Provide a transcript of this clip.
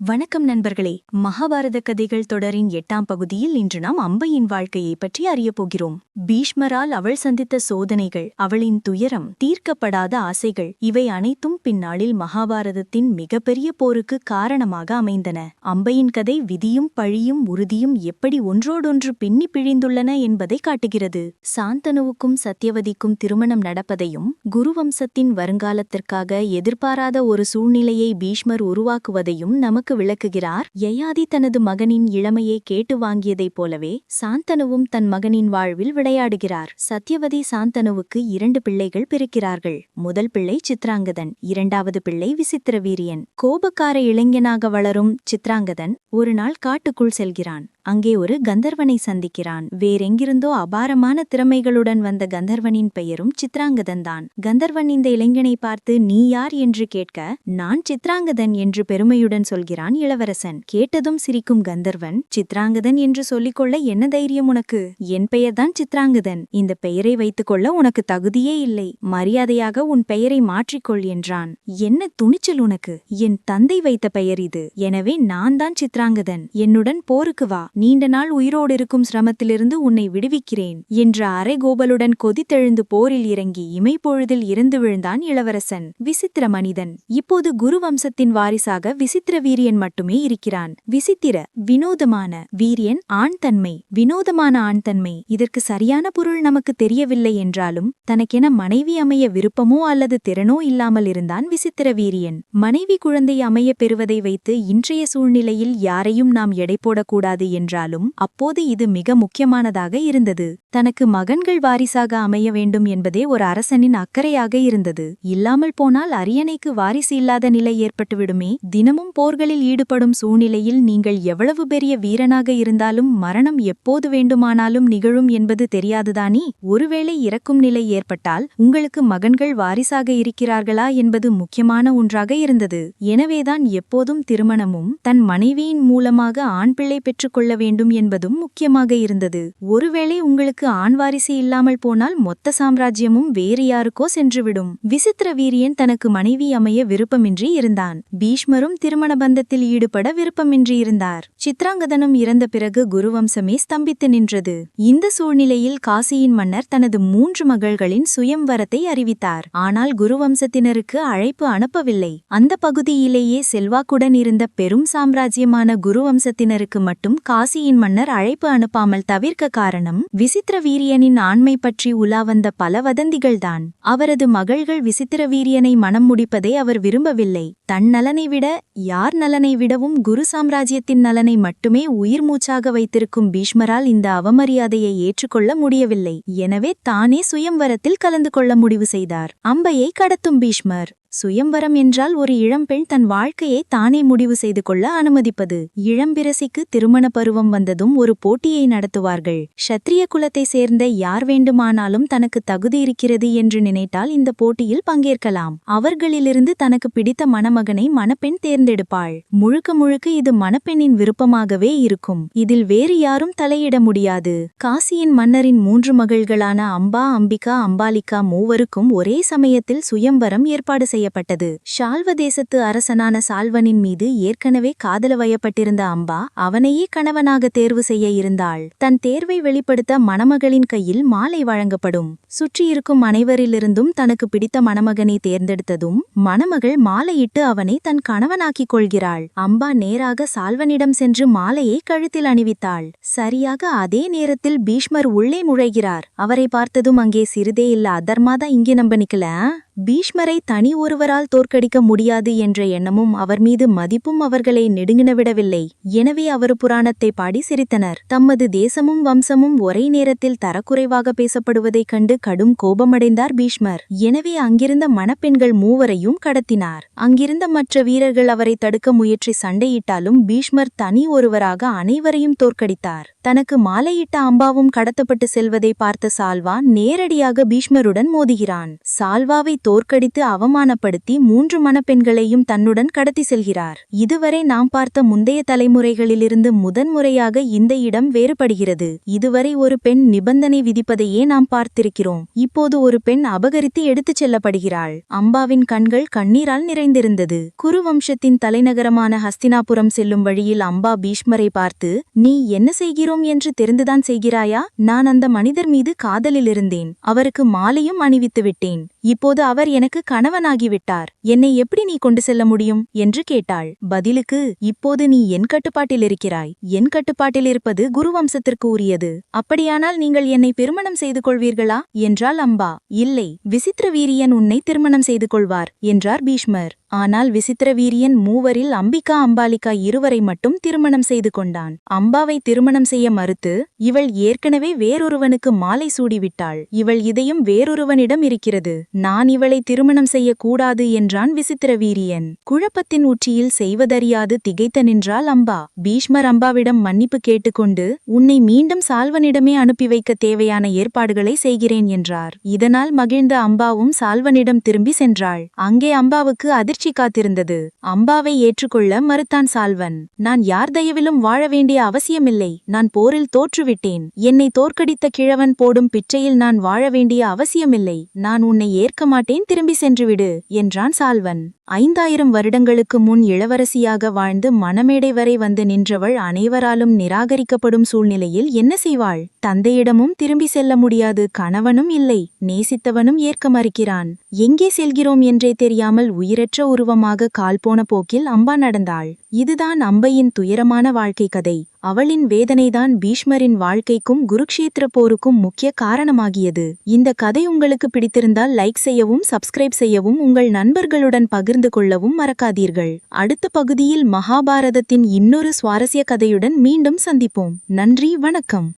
வணக்கம் நண்பர்களே. மகாபாரத கதைகள் தொடரின் எட்டாம் பகுதியில் இன்று நாம் அம்பையின் வாழ்க்கையை பற்றி அறியப் போகிறோம். பீஷ்மரால் அவள் சந்தித்த சோதனைகள் அவளின் துயரம் தீர்க்கப்படாத ஆசைகள் இவை அனைத்தும் பின்னாளில் மகாபாரதத்தின் மிகப்பெரிய போருக்கு காரணமாக அமைந்தன. அம்பையின் கதை விதியும் பழியும் உறுதியும் எப்படி ஒன்றோடொன்று பின்னி பிழிந்துள்ளன என்பதை காட்டுகிறது. சாந்தனுவுக்கும் சத்யவதிக்கும் திருமணம் நடப்பதையும் குருவம்சத்தின் வருங்காலத்திற்காக எதிர்பாராத ஒரு சூழ்நிலையை பீஷ்மர் உருவாக்குவதையும் நமக்கு விளக்குகிறார். யயாதி தனது மகனின் இளமையை கேட்டு வாங்கியதைப் போலவே சாந்தனுவும் தன் மகனின் வாழ்வில் விளையாடுகிறார். சத்யவதி சாந்தனுவுக்கு இரண்டு பிள்ளைகள் பிறக்கிறார்கள். முதல் பிள்ளை சித்ராங்கதன் இரண்டாவது பிள்ளை விசித்திரவீரியன். கோபக்கார இளைஞனாக வளரும் சித்ராங்கதன் ஒரு நாள் காட்டுக்குள் செல்கிறான். அங்கே ஒரு கந்தர்வனை சந்திக்கிறான். வேறெங்கிருந்தோ அபாரமான திறமைகளுடன் வந்த கந்தர்வனின் பெயரும் சித்ராங்கதன்தான். கந்தர்வன் இந்த இளைஞனை பார்த்து நீ யார் என்று கேட்க நான் சித்ராங்கதன் என்று பெருமையுடன் சொல்கிறான் இளவரசன். கேட்டதும் சிரிக்கும் கந்தர்வன் சித்ராங்கதன் என்று சொல்லிக்கொள்ள என்ன தைரியம் உனக்கு? என் பெயர்தான் சித்ராங்கதன். இந்த பெயரை வைத்துக்கொள்ள உனக்கு தகுதியே இல்லை. மரியாதையாக உன் பெயரை மாற்றிக்கொள் என்றான். என்ன துணிச்சல் உனக்கு? என் தந்தை வைத்த பெயர் இது. எனவே நான் தான் சித்ராங்கதன். என்னுடன் போருக்கு வா. நீண்ட நாள் உயிரோடு இருக்கும் சிரமத்திலிருந்து உன்னை விடுவிக்கிறேன் என்ற அரைகோபலுடன் கொதித்தெழுந்து போரில் இறங்கி இமைப்பொழுதில் இறந்து விழுந்தான் இளவரசன். விசித்திர மனிதன். இப்போது குரு வம்சத்தின் வாரிசாக விசித்திர வீரியன் மட்டுமே இருக்கிறான். விசித்திர வினோதமான வீரியன் ஆண் தன்மை. வினோதமான ஆண் தன்மை. இதற்கு சரியான பொருள் நமக்கு தெரியவில்லை என்றாலும் தனக்கென மனைவி அமைய விருப்பமோ அல்லது திறனோ இல்லாமல் இருந்தான் விசித்திர வீரியன். மனைவி குழந்தை அமைய பெறுவதை வைத்து இன்றைய சூழ்நிலையில் யாரையும் நாம் எடை போடக்கூடாது என்றாலும் அப்போது இது மிக முக்கியமானதாக இருந்தது. தனக்கு மகன்கள் வாரிசாக அமைய வேண்டும் என்பதே ஒரு அரசனின் அக்கறையாக இருந்தது. இல்லாமல் போனால் அரியணைக்கு வாரிசு இல்லாத நிலை ஏற்பட்டுவிடுமே. தினமும் போர்களில் ஈடுபடும் சூழ்நிலையில் நீங்கள் எவ்வளவு பெரிய வீரனாக இருந்தாலும் மரணம் எப்போது வேண்டுமானாலும் நிகழும் என்பது தெரியாதுதானே. ஒருவேளை இறக்கும் நிலை ஏற்பட்டால் உங்களுக்கு மகன்கள் வாரிசாக இருக்கிறார்களா என்பது முக்கியமான ஒன்றாக இருந்தது. எனவேதான் எப்போதும் திருமணமும் தன் மனைவியின் மூலமாக ஆண் பிள்ளை பெற்றுக்கொள்ள வேண்டும் என்பதும் முக்கியமாக இருந்தது. ஒருவேளை உங்களுக்கு ஆண் வாரிசு இல்லாமல் போனால் மொத்த சாம்ராஜ்யமும் வேறு யாருக்கோ சென்றுவிடும். விசித்திர வீரியன் தனக்கு மனைவி அமைய விருப்பமின்றி இருந்தான். பீஷ்மரும் திருமண பந்தத்தில் ஈடுபட விருப்பமின்றி இருந்தார். சித்ராங்கதனும் இறந்த பிறகு குருவம்சமே ஸ்தம்பித்து நின்றது. இந்த சூழ்நிலையில் காசியின் மன்னர் தனது மூன்று மகள்களின் சுயம்வரத்தை அறிவித்தார். ஆனால் குருவம்சத்தினருக்கு அழைப்பு அனுப்பவில்லை. அந்த பகுதியிலேயே செல்வாக்குடன் இருந்த பெரும் சாம்ராஜ்யமான குருவம்சத்தினருக்கு மட்டும் கா காசியின் மன்னர் அழைப்பு அனுப்பாமல் தவிர்க்க காரணம் விசித்திர வீரியனின் ஆண்மை பற்றி உலா வந்த பல வதந்திகள்தான். அவரது மகள்கள் விசித்திர வீரியனை மனம் முடிப்பதை அவர் விரும்பவில்லை. தன் நலனை விட யார் நலனை விடவும் குரு சாம்ராஜ்யத்தின் நலனை மட்டுமே உயிர் மூச்சாக வைத்திருக்கும் பீஷ்மரால் இந்த அவமரியாதையை ஏற்றுக்கொள்ள முடியவில்லை. எனவே தானே சுயம்வரத்தில் கலந்து கொள்ள முடிவு செய்தார். அம்பையை கடத்தும் பீஷ்மர். சுயம்வரம் என்றால் ஒரு இளம்பெண் தன் வாழ்க்கையை தானே முடிவு செய்து கொள்ள அனுமதிப்பது. இளம்பிரசிக்கு திருமண பருவம் வந்ததும் ஒரு போட்டியை நடத்துவார்கள். ஷத்ரிய குலத்தை சேர்ந்த யார் வேண்டுமானாலும் தனக்கு தகுதி இருக்கிறது என்று நினைத்தால் இந்த போட்டியில் பங்கேற்கலாம். அவர்களிலிருந்து தனக்கு பிடித்த மணமகனை மணப்பெண் தேர்ந்தெடுப்பாள். முழுக்க முழுக்க இது மணப்பெண்ணின் விருப்பமாகவே இருக்கும். இதில் வேறு யாரும் தலையிட முடியாது. காசியின் மன்னரின் மூன்று மகள்களான அம்பா அம்பிகா அம்பாலிகா மூவருக்கும் ஒரே சமயத்தில் சுயம்வரம் ஏற்பாடு செய்யப்பட்டது. ஷால்வ தேசத்து அரசனான சால்வனின் மீது ஏற்கனவே காதல வயப்பட்டிருந்த அம்பா அவனையே கணவனாக தேர்வு செய்ய இருந்தாள். தன் தேர்வை வெளிப்படுத்த மணமகளின் கையில் மாலை வழங்கப்படும். சுற்றியிருக்கும் அனைவரிலிருந்தும் தனக்கு பிடித்த மணமகனை தேர்ந்தெடுத்ததும் மணமகள் மாலையிட்டு அவனை தன் கணவனாக்கிக் கொள்கிறாள். அம்பா நேராக சால்வனிடம் சென்று மாலையை கழுத்தில் அணிவித்தாள். சரியாக அதே நேரத்தில் பீஷ்மர் உள்ளே நுழைகிறார். அவரை பார்த்ததும் அங்கே சிறிதே இல்ல அதர்மாதான் இங்கே நம்ப நிக்கல பீஷ்மரை தனி ஒருவரால் தோற்கடிக்க முடியாது என்ற எண்ணமும் அவர் மீது மதிப்பும் அவர்களை நெடுங்கினவிடவில்லை. எனவே அவர் புராணத்தை பாடி சிரித்தனர். தமது தேசமும் வம்சமும் ஒரே நேரத்தில் தரக்குறைவாக பேசப்படுவதைக் கண்டு கடும் கோபமடைந்தார் பீஷ்மர். எனவே அங்கிருந்த மணப்பெண்கள் மூவரையும் கடத்தினார். அங்கிருந்த மற்ற வீரர்கள் அவரை தடுக்க முயற்சி சண்டையிட்டாலும் பீஷ்மர் தனி ஒருவராக அனைவரையும் தோற்கடித்தார். தனக்கு மாலையிட்ட அம்பாவும் கடத்தப்பட்டு செல்வதை பார்த்த சால்வா நேரடியாக பீஷ்மருடன் மோதுகிறான். சால்வாவை தோற்கடித்து அவமானப்படுத்தி மூன்று மணப்பெண்களையும் தன்னுடன் கடத்தி செல்கிறார். இதுவரை நாம் பார்த்த முந்தைய தலைமுறைகளிலிருந்து முதன்முறையாக இந்த இடம் வேறுபடுகிறது. இதுவரை ஒரு பெண் நிபந்தனை விதிப்பதையே நாம் பார்த்திருக்கிறோம். இப்போது ஒரு பெண் அபகரித்து எடுத்துச் செல்லப்படுகிறாள். அம்பாவின் கண்கள் கண்ணீரால் நிறைந்திருந்தது. குருவம்சத்தின் தலைநகரமான ஹஸ்தினாபுரம் செல்லும் வழியில் அம்பா பீஷ்மரை பார்த்து நீ என்ன செய்கிறோம் என்று தெரிந்துதான் செய்கிறாயா? நான் அந்த மனிதர் மீது காதலில் இருந்தேன். அவருக்கு மாலையும் அணிவித்து விட்டேன். இப்போது அவர் எனக்கு கணவனாகிவிட்டார். என்னை எப்படி நீ கொண்டு செல்ல முடியும்? என்று கேட்டாள். பதிலுக்கு இப்போது நீ என் கட்டுப்பாட்டில் இருக்கிறாய். என் கட்டுப்பாட்டில் இருப்பது குருவம்சத்திற்கு உரியது. அப்படியானால் நீங்கள் என்னை திருமணம் செய்து கொள்வீர்களா? என்றாள் அம்பா. இல்லை விசித்திர வீரியன் உன்னை திருமணம் செய்து கொள்வார் என்றார் பீஷ்மர். ஆனால் விசித்திர வீரியன் மூவரில் அம்பிகா அம்பாலிகா இருவரை மட்டும் திருமணம் செய்து கொண்டான். அம்பாவை திருமணம் செய்ய மறுத்து இவள் ஏற்கனவே வேறொருவனுக்கு மாலை சூடிவிட்டாள். இவள் இதையும் வேறொருவனிடம் இருக்கிறது. நான் இவளை திருமணம் செய்யக்கூடாது என்றான் விசித்திர வீரியன். குழப்பத்தின் உச்சியில் செய்வதறியாது திகைத்த நின்றாள் அம்பா. பீஷ்மர் அம்பாவிடம் மன்னிப்பு கேட்டுக்கொண்டு உன்னை மீண்டும் சால்வனிடமே அனுப்பி வைக்க தேவையான ஏற்பாடுகளை செய்கிறேன் என்றார். இதனால் மகிழ்ந்த அம்பாவும் சால்வனிடம் திரும்பி சென்றாள். அங்கே அம்பாவுக்கு அதிர்ச்சி காத்திருந்தது. அம்பாவை ஏற்றுக்கொள்ள மறுத்தான் சால்வன் நான் யார் தயவிலும் வாழ வேண்டிய அவசியமில்லை. நான் போரில் தோற்றுவிட்டேன். என்னை தோற்கடித்த கிழவன் போடும் பிச்சையில் நான் வாழ வேண்டிய அவசியமில்லை. நான் உன்னை ஏற்க மாட்டேன். திரும்பி சென்றுவிடு என்றான் சால்வன். ஐந்தாயிரம் வருடங்களுக்கு முன் இளவரசியாக வாழ்ந்து மணமேடை வரை வந்து நின்றவள் அனைவராலும் நிராகரிக்கப்படும் சூழ்நிலையில் என்ன செய்வாள்? தந்தையிடமும் திரும்பி செல்ல முடியாது. கணவனும் இல்லை. நேசித்தவனும் ஏற்க மறுக்கிறான். எங்கே செல்கிறோம் என்றே தெரியாமல் உயிரற்ற உருவமாக கால் போன போக்கில் அம்பா நடந்தாள். இதுதான் அம்பையின் துயரமான வாழ்க்கை கதை. அவளின் வேதனைதான் பீஷ்மரின் வாழ்க்கைக்கும் குருக்ஷேத்திர போருக்கும் முக்கிய காரணமாகியது. இந்த கதை உங்களுக்கு பிடித்திருந்தால் லைக் செய்யவும் சப்ஸ்கிரைப் செய்யவும் உங்கள் நண்பர்களுடன் பகிர்ந்து கொள்ளவும் மறக்காதீர்கள். அடுத்த பகுதியில் மகாபாரதத்தின் இன்னொரு சுவாரஸ்ய கதையுடன் மீண்டும் சந்திப்போம். நன்றி வணக்கம்.